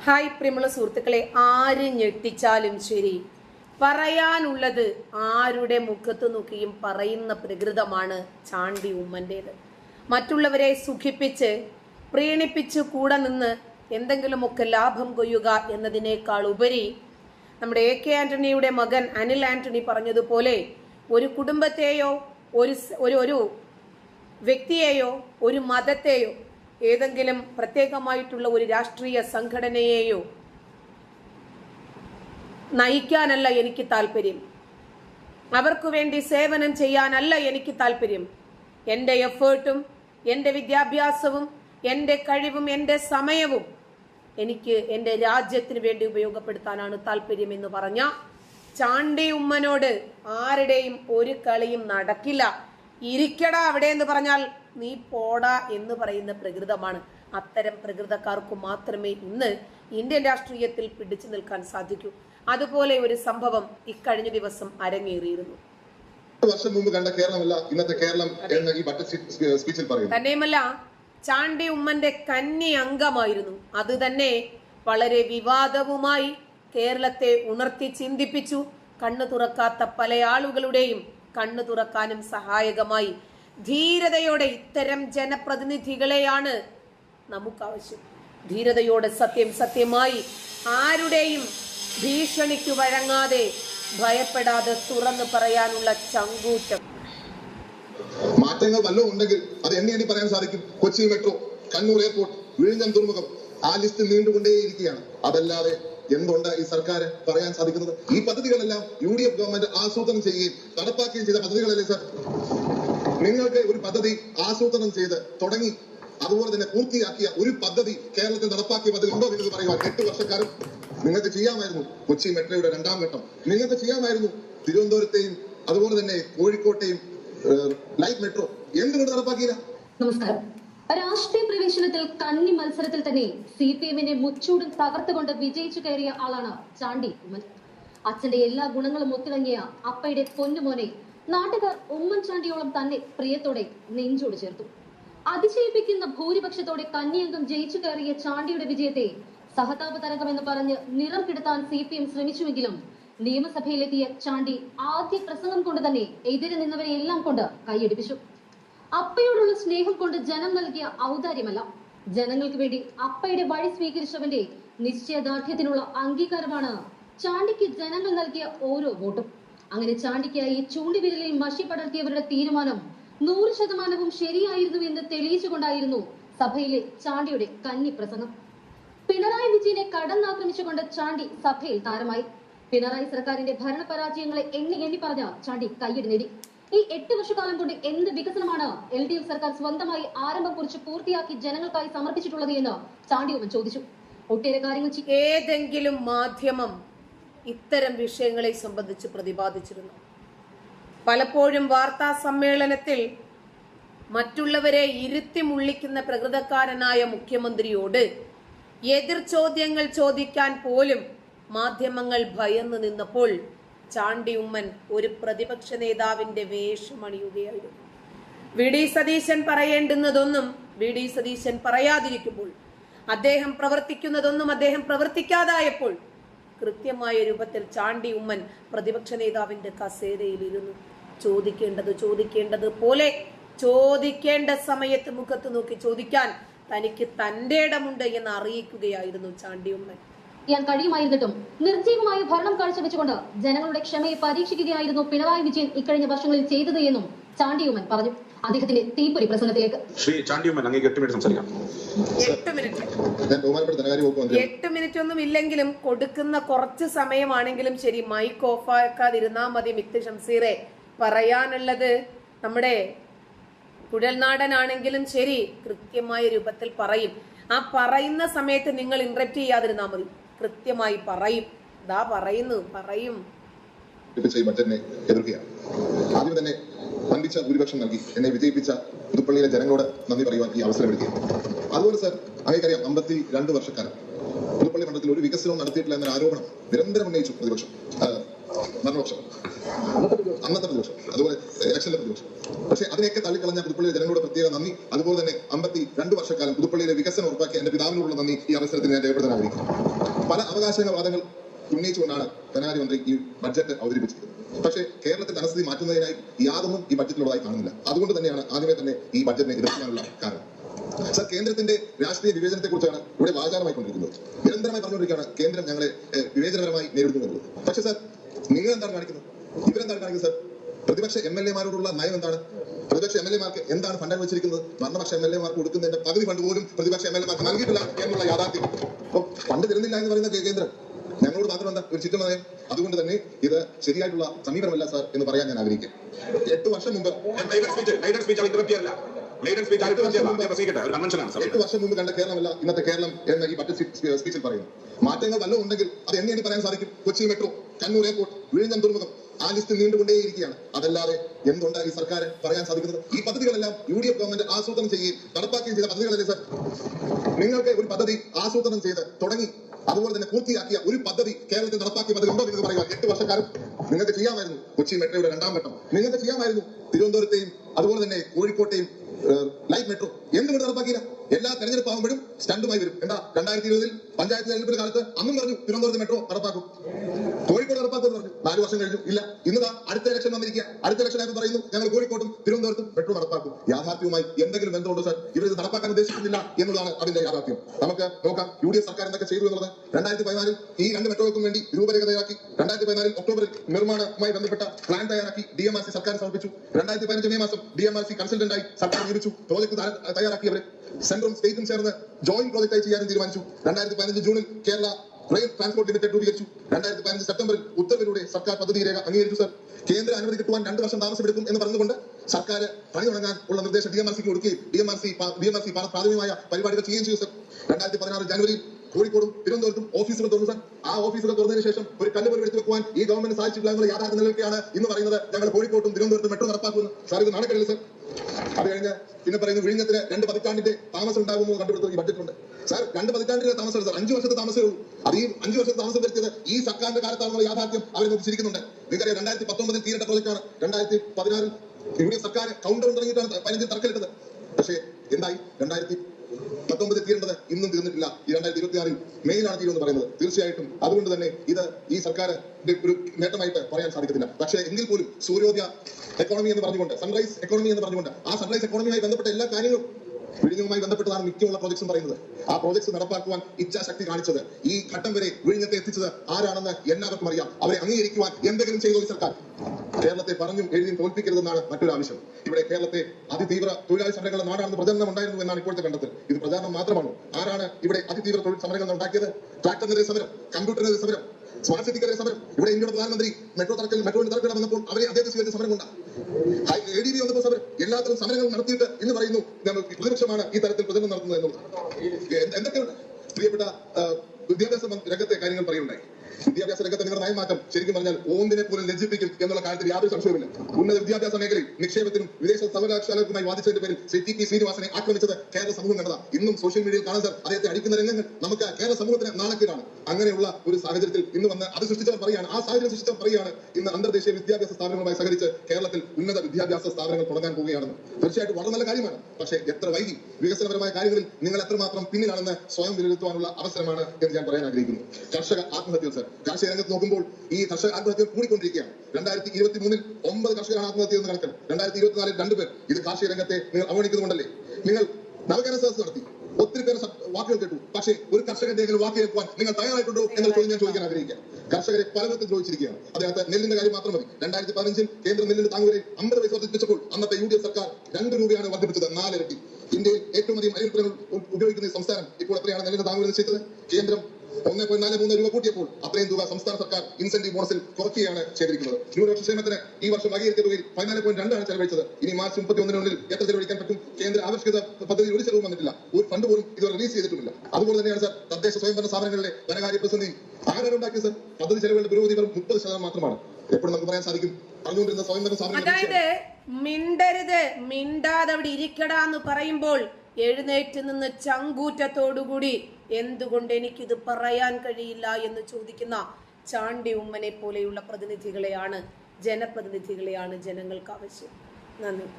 Hi പ്രിയമുള്ള സുഹൃത്തുക്കളെ ആര് ഞെട്ടിച്ചാലും ശരി? പറയാനുള്ളത് ആരുടെ മുഖത്ത് നോക്കിയും പറയുന്ന പ്രകൃതമാണ് ചാണ്ടി ഉമ്മന്റേത് മറ്റുള്ളവരെ സുഖിപ്പിച്ച് പ്രീണിപ്പിച്ച് കൂടെ നിന്ന് എന്തെങ്കിലുമൊക്കെ ലാഭം കൊയ്യുക എന്നതിനേക്കാൾ ഉപരി നമ്മുടെ എ കെ ആന്റണിയുടെ മകൻ അനിൽ ആന്റണി പറഞ്ഞതുപോലെ ഒരു കുടുംബത്തെയോ ഒരു ഒരു വ്യക്തിയെയോ ഒരു മതത്തെയോ ഏതെങ്കിലും പ്രത്യേകമായിട്ടുള്ള ഒരു രാഷ്ട്രീയ സംഘടനയെയോ നയിക്കാനല്ല എനിക്ക് താല്പര്യം. അവർക്ക് വേണ്ടി സേവനം ചെയ്യാനല്ല എനിക്ക് താല്പര്യം. എന്റെ എഫേർട്ടും എന്റെ വിദ്യാഭ്യാസവും എന്റെ കഴിവും എന്റെ സമയവും എനിക്ക് എന്റെ രാജ്യത്തിന് വേണ്ടി ഉപയോഗപ്പെടുത്താനാണ് താല്പര്യം എന്ന് പറഞ്ഞ ചാണ്ടി ഉമ്മനോട് ആരുടെയും ഒരു കളിയും നടക്കില്ല. ഇരിക്കടാ അവിടെ എന്ന് പറഞ്ഞാൽ നീ പോടാ എന്ന് പറയുന്ന പ്രകൃതമാണ്. അത്തരം പ്രകൃതക്കാർക്ക് മാത്രമേ ഇന്ന് ഇന്ത്യൻ രാഷ്ട്രീയത്തിൽ പിടിച്ചു നിൽക്കാൻ സാധിക്കൂ. അതുപോലെ ഒരു സംഭവം ഇക്കഴിഞ്ഞ ദിവസം അരങ്ങേറിയിരുന്നു. വർഷം മുമ്പ് കണ്ട കേരളമല്ല ഇന്നത്തെ കേരളം എന്ന് ഈ സ്പീച്ചിൽ പറയുന്നു. തന്നെയുമല്ല ചാണ്ടി ഉമ്മന്റെ കന്നി അംഗമായിരുന്നു. അത് തന്നെ വളരെ വിവാദവുമായി കേരളത്തെ ഉണർത്തി ചിന്തിപ്പിച്ചു. കണ്ണു തുറക്കാത്ത പല ആളുകളുടെയും കണ്ണു തുറക്കാനും സഹായകമായി ധീരതയോടെ ഇത്തരം ജനപ്രതിനിധികളെയാണ് നമുക്ക് ആവശ്യം ധീരതയോടെ സത്യം സത്യമായി ആരുടെയും ഭീഷണിക്ക് വഴങ്ങാതെ ഭയപ്പെടാതെ തുറന്നു പറയാനുള്ള ചങ്കൂറ്റം. മാറ്റങ്ങൾ വല്ലതും ഉണ്ടെങ്കിൽ അത് എണ്ണി എണ്ണി പറയാൻ സാധിക്കും. കൊച്ചി മെട്രോ കണ്ണൂർ എയർപോർട്ട് വിഴിഞ്ഞം തുറമുഖം. ആ ലിസ്റ്റ് നീണ്ടുകൊണ്ടേയിരിക്കുകയാണ്. അതല്ലാതെ എന്തുണ്ട് ഈ സർക്കാർ പറയാൻ സാധിക്കുന്നത്? ഈ പദ്ധതികളെല്ലാം യു ഡി എഫ് ഗവൺമെന്റ് ആസൂത്രണം ചെയ്യുകയും നടപ്പാക്കുകയും ചെയ്ത പദ്ധതികളല്ലേ സർ? നിങ്ങൾക്ക് ഒരു പദ്ധതി ആസൂത്രണം ചെയ്ത് തുടങ്ങി അതുപോലെ തന്നെ പൂർത്തിയാക്കിയ ഒരു പദ്ധതി കേരളത്തിൽ നടപ്പാക്കിയ പദ്ധതി ഉണ്ടോ നിങ്ങൾക്ക് പറയുക എട്ട് വർഷക്കാരും നിങ്ങൾക്ക് ചെയ്യാമായിരുന്നു. കൊച്ചി മെട്രോയുടെ രണ്ടാം ഘട്ടം. നിങ്ങൾക്ക് ചെയ്യാമായിരുന്നു. തിരുവനന്തപുരത്തെയും അതുപോലെ തന്നെ കോഴിക്കോട്ടെയും ലൈറ്റ് മെട്രോ. എന്തുകൊണ്ട് നടപ്പാക്കിയില്ല? നമസ്കാരം. രാഷ്ട്രീയ പ്രവേശനത്തിൽ കന്നി മത്സരത്തിൽ തന്നെ സി പി എമ്മിനെ മുച്ചൂടും തകർത്തുകൊണ്ട് വിജയിച്ചു കയറിയ ആളാണ് ചാണ്ടി ഉമ്മൻ. അച്ഛന്റെ എല്ലാ ഗുണങ്ങളും ഒത്തിണങ്ങിയ അപ്പയുടെ പൊന്നുമോനെ നാട്ടുകാർ ഉമ്മൻചാണ്ടിയോളം തന്നെ പ്രിയത്തോടെ നെഞ്ചോട് ചേർത്തു. അതിശയിപ്പിക്കുന്ന ഭൂരിപക്ഷത്തോടെ കന്നിയംഗം ജയിച്ചു കയറിയ ചാണ്ടിയുടെ വിജയത്തെ സഹതാപ തരംഗം എന്ന് പറഞ്ഞ് നിറം കെടുത്താൻ സി പി എം ശ്രമിച്ചുവെങ്കിലും നിയമസഭയിലെത്തിയ ചാണ്ടി ആദ്യ പ്രസംഗം കൊണ്ട് തന്നെ എതിരെ നിന്നവരെ എല്ലാം കൊണ്ട് കൈയടിപ്പിച്ചു. അപ്പയോടുള്ള സ്നേഹം കൊണ്ട് ജനം നൽകിയ ഔദാര്യമല്ല. ജനങ്ങൾക്ക് വേണ്ടി അപ്പയുടെ വഴി സ്വീകരിച്ചവന്റെ നിശ്ചയദാർഢ്യത്തിനുള്ള അംഗീകാരമാണ് ചാണ്ടിക്ക് ജനങ്ങൾ നൽകിയ ഓരോ വോട്ടും. അങ്ങനെ ചാണ്ടിക്കായി ചൂണ്ടുവിരലിൽ മഷി പടർത്തിയവരുടെ തീരുമാനം നൂറ് ശതമാനവും ശരിയായിരുന്നു എന്ന് തെളിയിച്ചുകൊണ്ടായിരുന്നു സഭയിലെ ചാണ്ടിയുടെ കന്നി പ്രസംഗം. പിണറായി വിജയനെ കടന്നാക്രമിച്ചുകൊണ്ട് ചാണ്ടി സഭയിൽ താരമായി. പിണറായി സർക്കാരിന്റെ ഭരണപരാജയങ്ങളെ എണ്ണി എണ്ണി പറഞ്ഞ ചാണ്ടി കയ്യടി നേടി. ഈ എട്ട് വർഷക്കാലം കൊണ്ട് എന്ത് വികസനമാണ് എൽ ഡി എഫ് സർക്കാർ സ്വന്തമായി ആരംഭം കുറിച്ച് പൂർത്തിയാക്കി ജനങ്ങൾക്കായി സമർപ്പിച്ചിട്ടുള്ളത് എന്ന് ചാണ്ടി ഉമ്മൻ ചോദിച്ചു. ഒട്ടേറെ കാര്യങ്ങൾ ഏതെങ്കിലും മാധ്യമം ഇത്തരം വിഷയങ്ങളെ സംബന്ധിച്ച് പ്രതിപാദിച്ചിരുന്നു. പലപ്പോഴും വാർത്താ സമ്മേളനത്തിൽ മറ്റുള്ളവരെ ഇരുത്തി മുള്ളിക്കുന്ന പ്രകൃതക്കാരനായ മുഖ്യമന്ത്രിയോട് എതിർ ചോദ്യങ്ങൾ ചോദിക്കാൻ പോലും മാധ്യമങ്ങൾ ഭയന്ന് നിന്നപ്പോൾ ചാണ്ടി ഉമ്മൻ ഒരു പ്രതിപക്ഷ നേതാവിന്റെ വേഷമണിയുകയായിരുന്നു. വി ഡി സതീശൻ പറയേണ്ടുന്നതൊന്നും വി ഡി സതീശൻ പറയാതിരിക്കുമ്പോൾ അദ്ദേഹം പ്രവർത്തിക്കുന്നതൊന്നും അദ്ദേഹം പ്രവർത്തിക്കാതായപ്പോൾ കൃത്യമായ രൂപത്തിൽ ചാണ്ടി ഉമ്മൻ പ്രതിപക്ഷ നേതാവിന്റെ കസേരയിലിരുന്നു. ചോദിക്കേണ്ടത് ചോദിക്കേണ്ടത് പോലെ ചോദിക്കേണ്ട സമയത്ത് മുഖത്ത് നോക്കി ചോദിക്കാൻ തനിക്ക് തന്റെ ഇടമുണ്ട് എന്ന് അറിയിക്കുകയായിരുന്നു ചാണ്ടി ഉമ്മൻ. ചെയ്യാൻ കഴിയുമായിരുന്നിട്ടും നിർജീവമായ ഭരണം കാഴ്ചവെച്ചുകൊണ്ട് ജനങ്ങളുടെ ക്ഷമയെ പരീക്ഷിക്കുകയായിരുന്നു പിണറായി വിജയൻ ഇക്കഴിഞ്ഞ വർഷങ്ങളിൽ ചെയ്തത് എന്നും ചാണ്ടിയുമൻ പറഞ്ഞു. അദ്ദേഹത്തിന്റെ തീപ്പൊരി പ്രസംഗത്തിലേക്ക്. ശ്രീ ചാണ്ടിയുമൻ അങ്ങേക്ക് എട്ട് മിനിറ്റ് സംസാരിക്കാം. എട്ട് മിനിറ്റ്. എട്ട് മിനിറ്റ് ഒന്നും ഇല്ലെങ്കിലും കൊടുക്കുന്ന കുറച്ച് സമയമാണെങ്കിലും ശരി മൈക്ക് ഓഫാക്കാതിരുന്നാ മതി മിത്ത് ഷംസീറെ പറയാനുള്ളത് നമ്മുടെ കുഴൽനാടനാണെങ്കിലും ശരി കൃത്യമായ രൂപത്തിൽ പറയും. ആ പറയുന്ന സമയത്ത് നിങ്ങൾ ഇൻട്രപ്റ്റ് ചെയ്യാതിരുന്നാ മതി. കൃത്യമായി പറയും. ദാ പറയുന്നു പറയും. ഈ എതിർക്കുകയാണ്. ആദ്യം തന്നെ വൻപിച്ച ഭൂരിപക്ഷം നൽകി എന്നെ വിജയിപ്പിച്ച പുതുപ്പള്ളിയിലെ ജനങ്ങളോട് നന്ദി പറയുവാൻ ഈ അവസരം എടുക്കുക അതുപോലെ സർ അങ്ങേക്കറിയാം അമ്പത്തി രണ്ട് വർഷക്കാലം പുതുപ്പള്ളി മണ്ഡലത്തിൽ ഒരു വികസനവും നടത്തിയിട്ടില്ല എന്ന ആരോപണം നിരന്തരം ഉന്നയിച്ചു പ്രതിപക്ഷം ഭരണപക്ഷം. അന്നത്തെ പ്രതിപക്ഷം അതുപോലെ ഇലക്ഷനിലെ പ്രതിപക്ഷം പക്ഷേ അതിനെയൊക്കെ തള്ളിക്കളഞ്ഞ പുതുപ്പള്ളിയിലെ ജനങ്ങളുടെ പ്രത്യേക നന്ദി. അതുപോലെ തന്നെ അമ്പത്തി രണ്ട് വർഷക്കാലം പുതുപ്പള്ളിയിലെ വികസനം ഉറപ്പാക്കിയ എന്റെ പിതാവിനോടുള്ള നന്ദി ഈ അവസരത്തിൽ ഞാൻ രേഖപ്പെടുത്താൻ ആഗ്രഹിക്കുന്നു പല അവകാശങ്ങൾ വാദങ്ങൾ ഉന്നയിച്ചുകൊണ്ടാണ് ധനകാര്യ മന്ത്രി ഈ ബഡ്ജറ്റ് അവതരിപ്പിച്ചിരിക്കുന്നത്. പക്ഷേ കേരളത്തിന്റെ ധനസ്ഥിതി മാറ്റുന്നതിനായി യാതൊന്നും ഈ ബഡ്ജറ്റിലുള്ളതായി കാണുന്നില്ല. അതുകൊണ്ട് തന്നെയാണ് ആദ്യമേ തന്നെ ഈ ബഡ്ജറ്റിനെ എതിർക്കാനുള്ള കാരണം. സർ കേന്ദ്രത്തിന്റെ രാഷ്ട്രീയ വിവേചനത്തെ കുറിച്ചാണ് ഇവിടെ വാചാരമായിക്കൊണ്ടിരിക്കുന്നത് നിരന്തരമായി പറഞ്ഞുകൊണ്ടിരിക്കുകയാണ് കേന്ദ്രം ഞങ്ങളെ വിവേചനപരമായി നേരിടുന്നു പക്ഷേ സർ നിങ്ങൾ എന്താണ് കാണിക്കുന്നത്? ഇവരെന്താണ് കാണിക്കുന്നത് സർ. പ്രതിപക്ഷ എം എൽ എമാരോടുള്ള നയം എന്താണ്? പ്രതിപക്ഷ എം എൽ എമാർക്ക് എന്താണ് ഫണ്ട് അനുവദിച്ചിരിക്കുന്നത്? ഭരണപക്ഷ എം എൽ എമാർക്ക് കൊടുക്കുന്നതിന്റെ പകുതി ഫണ്ട് പോലും പ്രതിപക്ഷ എം എൽ എമാർക്ക് നൽകിയിട്ടില്ല എന്നുള്ള യാഥാർത്ഥ്യം. അപ്പൊ ഫണ്ട് തരുന്നില്ല എന്ന് പറയുന്ന കേന്ദ്രം. ഞങ്ങളോട് മാത്രം എന്താ? ഒരു ചുറ്റും നയം. അതുകൊണ്ട് തന്നെ ഇത് ശരിയായിട്ടുള്ള സമീപനമല്ല സാർ എന്ന് പറയാൻ ഞാൻ ആഗ്രഹിക്കും എട്ട് വർഷം മുമ്പ് എട്ട് വർഷം മുമ്പ് കണ്ട കേരളമല്ല ഇന്നത്തെ കേരളം എന്ന ഈ ബഡ്ജറ്റ് സ്പീച്ചിൽ പറയുന്നു. മാറ്റങ്ങൾ വല്ലതും ഉണ്ടെങ്കിൽ അത് എന്നെ എനിക്ക് പറയാൻ സാധിക്കും. കൊച്ചി മെട്രോ കണ്ണൂർ എയർപോർട്ട് വിഴിഞ്ഞം തുറമുഖം. ആ ലിസ്റ്റ് നീണ്ടുകൊണ്ടേയിരിക്കുകയാണ്. അതല്ലാതെ എന്തുകൊണ്ടാണ് ഈ സർക്കാർ പറയാൻ സാധിക്കുന്നത്? ഈ പദ്ധതികളെല്ലാം യു ഡി എഫ് ഗവൺമെന്റ് ആസൂത്രണം ചെയ്യുകയും നടപ്പാക്കുകയും ചെയ്ത പദ്ധതികളല്ലേ സർ? നിങ്ങൾക്ക് ഒരു പദ്ധതി ആസൂത്രണം ചെയ്ത് തുടങ്ങി അതുപോലെ തന്നെ പൂർത്തിയാക്കിയ ഒരു പദ്ധതി കേരളത്തിൽ നടപ്പാക്കിയ പദ്ധതി ഉണ്ടോ നിങ്ങൾക്ക് പറയുക എട്ട് വർഷക്കാലം നിങ്ങൾക്ക് ചെയ്യാമായിരുന്നു. കൊച്ചി മെട്രോയുടെ രണ്ടാം ഘട്ടം നിങ്ങൾക്ക് ചെയ്യാമായിരുന്നു. തിരുവനന്തപുരത്തെയും അതുപോലെ തന്നെ കോഴിക്കോട്ടെയും ലൈറ്റ് മെട്രോ എന്തുകൊണ്ട് നടപ്പാക്കിയില്ല. എല്ലാ തെരഞ്ഞെടുപ്പ് ആകുമ്പോഴും സ്റ്റണ്ടുമായി വരും. എന്താ? രണ്ടായിരത്തി ഇരുപതിൽ പഞ്ചായത്ത് തെരഞ്ഞെടുപ്പ് കാലത്ത് അന്നും പറഞ്ഞു തിരുവനന്തപുരത്ത് മെട്രോ നടപ്പാക്കും. കോഴിക്കോട് നടപ്പാക്കുമെന്ന് പറഞ്ഞു. നാല് വർഷം കഴിഞ്ഞു. ഇല്ല. ഇന്നതാ അടുത്ത ഇലക്ഷൻ വന്നിരിക്കുക. അടുത്ത ഇലക്ഷൻ ആയപ്പോൾ പറയുന്നു ഞങ്ങൾ കോഴിക്കോട്ടും തിരുവനന്തപുരത്തും മെട്രോ നടപ്പാക്കും. യാഥാർത്ഥ്യവുമായി എന്തെങ്കിലും ബന്ധമുണ്ടോ സാർ? ഇവരിത് നടപ്പാക്കാൻ ഉദ്ദേശിക്കുന്നില്ല എന്നുള്ളതാണ് അതിന്റെ യാഥാർത്ഥ്യം. നമുക്ക് നോക്കാം യു ഡി എഫ് സർക്കാർ എന്തൊക്കെ ചെയ്തു എന്നുള്ളത്. രണ്ടായിരത്തി പതിനാലിൽ ഈ രണ്ട് മെട്രോകൾക്കും വേണ്ടി രൂപരേഖ തയ്യാറാക്കി. രണ്ടായിരത്തി പതിനാലിൽ ഒക്ടോബറിൽ നിർമ്മാണവുമായി ബന്ധപ്പെട്ട പ്ലാൻ തയ്യാറാക്കി. ഡി എം ആർ സി സർക്കാർ സമർപ്പിച്ചു. രണ്ടായിരത്തി പതിനഞ്ച് മെയ് മാസം ഡി എം ആർ സി കൺസൾട്ടന്റായി സർക്കാർ നിയമിച്ചു പ്രോജക്ട് തയ്യാറാക്കിയവരെ സെൻട്രലും സ്റ്റേറ്റും ചേർന്ന് ജോയിന്റ് പ്രോജക്റ്റായി ചെയ്യാനും തീരുമാനിച്ചു. രണ്ടായിരത്തി പതിനഞ്ച് ജൂണിൽ കേരള റെയിൽ ട്രാൻസ്പോർട്ട് ലിമിറ്റഡ് രൂപീകരിച്ചു. രണ്ടായിരത്തി പതിനഞ്ച് സെപ്റ്റംബറിൽ ഉത്തരവിലൂടെ സർക്കാർ പദ്ധതി രേഖ അംഗീകരിച്ചു സർ കേന്ദ്ര അനുമതി കിട്ടുവാൻ രണ്ട് വർഷം താമസമെടുക്കും എന്ന് പറഞ്ഞുകൊണ്ട് സർക്കാർ പണി തുടങ്ങാൻ ഉള്ള നിർദ്ദേശം ഡി എം ആർ സിക്ക് കൊടുക്കുകയും D M R C D M R C പ്രാഥമികമായ പരിപാടികൾ ചെയ്യുകയും ചെയ്തു സർ രണ്ടായിരത്തി പതിനാറ് ജനുവരിയിൽ കോഴിക്കോടും തിരുവനന്തപുരത്തും ഓഫീസുകൾ തുറന്നു സാർ. ആ ഓഫീസുകൾ തുറന്നതിന് ശേഷം ഒരു കല്ല് പോലും എടുത്തു വെക്കുവാൻ ഈ ഗവൺമെന്റ് സാധിച്ചിട്ടില്ല എന്നുള്ള യാഥാർത്ഥ്യ നിലയ്ക്കാണ് ഇന്ന് പറയുന്നത് ഞങ്ങൾ കോഴിക്കോട്ടും തിരുവനന്തപുരത്തും മെട്രോ നടപ്പാക്കുന്നു. സാർ ഇത് നടക്കരുത് സർ. അത് കഴിഞ്ഞ് പിന്നെ പറയുന്നു വിഴിഞ്ഞത്തിന് രണ്ട് പതിറ്റാണ്ടിന്റെ താമസം ഉണ്ടാകുമോ കണ്ടുപിടുത്തം ഈ ബഡ്ജറ്റുണ്ട് സാർ രണ്ട് പതിറ്റാണ്ടിന്റെ താമസം സാർ അഞ്ചു വർഷത്തെ താമസമേ ഉള്ളൂ. അത് ഈ അഞ്ചു വർഷത്തെ താമസം വരുത്തിയത് ഈ സർക്കാരിന്റെ കാലത്താണെന്നുള്ള യാഥാർത്ഥ്യം അവർ ചിരിക്കുന്നുണ്ട്. നിങ്ങൾക്കറിയാം രണ്ടായിരത്തി പത്തൊമ്പതിൽ തീരേണ്ട പ്രോജക്റ്റാണ് രണ്ടായിരത്തി പതിനാറിൽ എഫ് സർക്കാർ കൗണ്ടർ തുടങ്ങിയിട്ടാണ് പതിനഞ്ചിൽ തറക്കല്ലിട്ടത്. പക്ഷേ എന്തായി? രണ്ടായിരത്തി പത്തൊമ്പതിൽ തീരേണ്ടത് ഇന്നും തീർന്നിട്ടില്ല. ഈ രണ്ടായിരത്തി ഇരുപത്തി ആറിൽ മെയിലാണ് തീരുമെന്ന് പറയുന്നത്. തീർച്ചയായിട്ടും അതുകൊണ്ട് തന്നെ ഇത് ഈ സർക്കാരിന്റെ ഒരു നേട്ടമായിട്ട് പറയാൻ സാധിക്കത്തില്ല. പക്ഷേ എങ്കിൽ പോലും സൂര്യോദയ എക്കോണമി എന്ന് പറഞ്ഞുകൊണ്ട് സൺറൈസ് എക്കോണമി എന്ന് പറഞ്ഞുകൊണ്ട് ആ സൺറൈസ് എക്കോണമിയുമായി ബന്ധപ്പെട്ട എല്ലാ കാര്യങ്ങളും വിഴിഞ്ഞവുമായി ബന്ധപ്പെട്ടതാണ് മിക്കുള്ള പ്രോജക്ട്സും പറയുന്നത്. ആ പ്രോജക്ട്സ് നടപ്പാക്കുവാൻ ഇച്ഛാശക്തി കാണിച്ചത് ഈ ഘട്ടം വരെ വിഴിഞ്ഞത്തെ എത്തിച്ചത് ആരാണെന്ന് എല്ലാവർക്കും അറിയാം. അവരെ അംഗീകരിക്കുവാൻ എന്തെങ്കിലും ചെയ്തോ സർക്കാർ. കേരളത്തെ പറഞ്ഞും എഴുതിയും തോൽപ്പിക്കരുതെന്നാണ് മറ്റൊരു ആവശ്യം. ഇവിടെ കേരളത്തെ അതിതീവ്ര തൊഴിലാളി സമരങ്ങളുടെ നാടാണെന്ന് പ്രചരണം ഉണ്ടായിരുന്നു എന്നാണ് ഇപ്പോഴത്തെ കണ്ടെത്തൽ. ഇത് പ്രചാരണം മാത്രമാണോ? ആരാണ് ഇവിടെ അതിതീവ്ര തൊഴിൽ സമരങ്ങൾ ഉണ്ടാക്കിയത്? ട്രാക്ടറിനെതിരെ സമരം കമ്പ്യൂട്ടറിനെതിരെ സമരം സ്മാർട്ട് സിറ്റിക്കെതിരെ സമരം. ഇവിടെ ഇന്ത്യയുടെ പ്രധാനമന്ത്രി മെട്രോ തറക്കൽ മെട്രോയുടെ തറക്കൽ വന്നപ്പോൾ അവരെ അദ്ദേഹത്തെ സ്വീകരിച്ച സമരം കൊണ്ടാണ് എ ഡി ബി വന്നപ്പോൾ സമരം. എല്ലാത്തരം സമരങ്ങൾ നടത്തിയിട്ട് ഇന്ന് പറയുന്നു പ്രതിപക്ഷമാണ് ഈ തരത്തിൽ പ്രതിരോധം നടത്തുന്നത് എന്നുള്ളത്. എന്തൊക്കെയുണ്ട്? പ്രിയപ്പെട്ട വിദ്യാഭ്യാസ രംഗത്തെ കാര്യങ്ങൾ പറയുണ്ടായി. വിദ്യാഭ്യാസ രംഗത്തെ നിങ്ങളുടെ നയമാറ്റം ശരിക്കും പറഞ്ഞാൽ ഓന്തിനെ പോലും ലജ്ജിപ്പിക്കും എന്നുള്ള കാര്യത്തിൽ യാതൊരു സംശയവുമില്ല. ഉന്നത വിദ്യാഭ്യാസ മേഖലയിൽ നിക്ഷേപത്തിനും വിദേശ സർവകലാശാലകൾക്കുമായി വാദിച്ചതിന്റെ പേരിൽ ശ്രീ ടി പി ശ്രീനിവാസനെ ആക്രമിച്ചത് കേരള സമൂഹം കണ്ടതാ. ഇന്നും സോഷ്യൽ മീഡിയയിൽ കാണാൻ സാർ അദ്ദേഹത്തെ അടിക്കുന്ന രംഗങ്ങൾ നമുക്ക് കേരള സമൂഹത്തിന് നാണക്കേടാണ്. അങ്ങനെയുള്ള ഒരു സാഹചര്യത്തിൽ ഇന്ന് വന്ന് അത് സൃഷ്ടിച്ചവർ പറയുകയാണ്. ആ സാഹചര്യം സൃഷ്ടിച്ചവർ പറയുകയാണ് ഇന്ന് അന്തർദേശീയ വിദ്യാഭ്യാസ സ്ഥാപനങ്ങളുമായി സഹകരിച്ച് കേരളത്തിൽ ഉന്നത വിദ്യാഭ്യാസ സ്ഥാപനങ്ങൾ തുടങ്ങാൻ പോവുകയാണെന്ന്. തീർച്ചയായിട്ടും വളരെ നല്ല കാര്യമാണ്. പക്ഷേ എത്ര വൈകി? വികസനപരമായ കാര്യങ്ങളിൽ നിങ്ങൾ എത്രമാത്രം പിന്നിലാണെന്ന് സ്വയം വിലയിരുത്തുവാനുള്ള അവസരമാണ് എന്ന് ഞാൻ പറയാൻ ആഗ്രഹിക്കുന്നു. കർഷക ആത്മഹത്യകൾ കാർഷിക രംഗത്ത് നോക്കുമ്പോൾ ഈ കർഷക ആത്മഹത്യകൾ കൂടിക്കൊണ്ടിരിക്കുകയാണ്. രണ്ടായിരത്തി ഇരുപത്തി മൂന്നിൽ ഒമ്പത് കർഷകരാണ് ആത്മഹത്യ എന്ന് കണക്കൽ രണ്ടായിരത്തി ഇരുപത്തിനാലിൽ രണ്ടുപേർ ഇത് കാർഷിക രംഗത്തെ അവഗണിക്കുന്നുണ്ടല്ലേ? നിങ്ങൾ നവകേരള സദസ് നടത്തി. ഒത്തിരി പേര് വാക്കുകൾ കേട്ടു. പക്ഷേ ഒരു കർഷകന്റെ വാക്ക് കേൾക്കുവാൻ നിങ്ങൾ തയ്യാറായിട്ടുണ്ടോ എന്ന ചോദ്യം ഞാൻ ചോദിക്കാൻ ആഗ്രഹിക്കാം. കർഷകരെ പലവിധത്തിൽ ദ്രോഹിച്ചിരിക്കുകയാണ്. അദ്ദേഹത്തെ നെല്ലിന്റെ കാര്യം മാത്രം മതി. രണ്ടായിരത്തി പതിനഞ്ചിൽ കേന്ദ്ര നെല്ലിന്റെ താങ്ങുവരെ അമ്പത് പൈസ വർദ്ധിപ്പിച്ചപ്പോൾ അന്നത്തെ യു ഡി എഫ് സർക്കാർ രണ്ട് രൂപയാണ് വർദ്ധിപ്പിച്ചത് നാലിരട്ടി. ഇന്ത്യയിൽ ഏറ്റവും അധികം അരിയുൽപ്പന്നങ്ങൾ ഉപയോഗിക്കുന്ന സംസ്ഥാനം ഇപ്പോൾ എത്രയാണ് നെല്ലിന്റെ താങ്ങുവരെ നിശ്ചയിച്ചത്? കേന്ദ്രം ഒന്ന് പോയിന്റ് നാല് മൂന്ന് രൂപ കൂട്ടിയപ്പോൾ അത്രയും തുക സംസ്ഥാന സർക്കാർ ഇൻസെന്റീവ് ബോണസിൽ കുറയ്ക്കുകയാണ് ചെയ്തിരിക്കുന്നത്. ന്യൂനപക്ഷ ക്ഷേമത്തിന് ഈ വർഷം വകയിരുത്തിയ തുകയിൽ പതിനാല് പോയിന്റ് രണ്ടാണ് ചെലവഴിച്ചത്. ഇനി മാർച്ച് മുപ്പത്തി ഒന്നിനുള്ളിൽ എത്ര ചെലവഴിക്കാൻ പറ്റും കേന്ദ്ര ആവിഷ്കൃത പദ്ധതി ഒരു ചെലവും വന്നിട്ടില്ല. ഒരു ഫണ്ട് പോലും ഇതുവരെ റിലീസ് ചെയ്തിട്ടുമില്ല. അതുപോലെ തന്നെയാണ് സാർ തദ്ദേശ സ്വയംഭരണ സ്ഥാപനങ്ങളിലെ ധനകാര്യ പ്രതിസന്ധി ആരാണ് ഉണ്ടാക്കിയത് സാർ? പദ്ധതി ചെലവുകളുടെ പുരോഗതി വെറും മുപ്പത് ശതമാനം മാത്രമാണ്. എപ്പോഴും നമുക്ക് പറയാൻ സാധിക്കും പറഞ്ഞുകൊണ്ടിരുന്ന സ്വയംഭരണ സ്ഥാപനങ്ങൾ മിണ്ടരുത് മിണ്ടാതെ അവിടെ ഇരിക്കടാന്ന് പറയുമ്പോൾ എഴുന്നേറ്റ് നിന്ന് ചങ്കൂറ്റത്തോടുകൂടി എന്തുകൊണ്ട് എനിക്കിത് പറയാൻ കഴിയില്ല എന്ന് ചോദിക്കുന്ന ചാണ്ടി ഉമ്മനെ പോലെയുള്ള പ്രതിനിധികളെയാണ് ജനപ്രതിനിധികളെയാണ് ജനങ്ങൾക്ക് ആവശ്യം. നന്ദി.